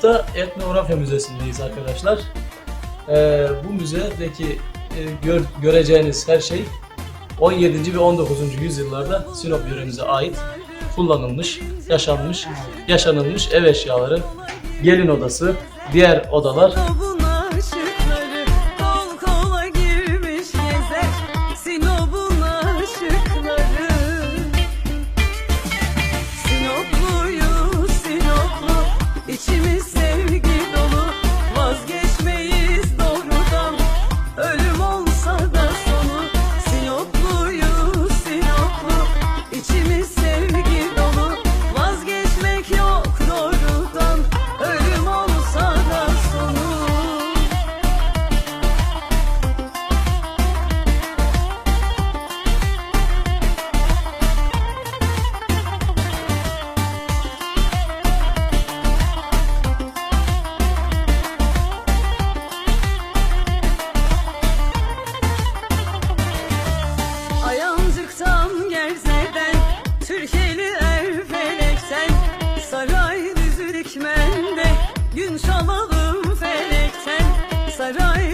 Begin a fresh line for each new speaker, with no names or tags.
Sinop'ta Etnografya Müzesi'ndeyiz arkadaşlar. Ee, bu müzedeki e, gör- göreceğiniz her şey 17. ve 19. yüzyıllarda Sinop yöremize ait kullanılmış, yaşanmış, yaşanılmış ev eşyaları, gelin odası, diğer odalar
Yollara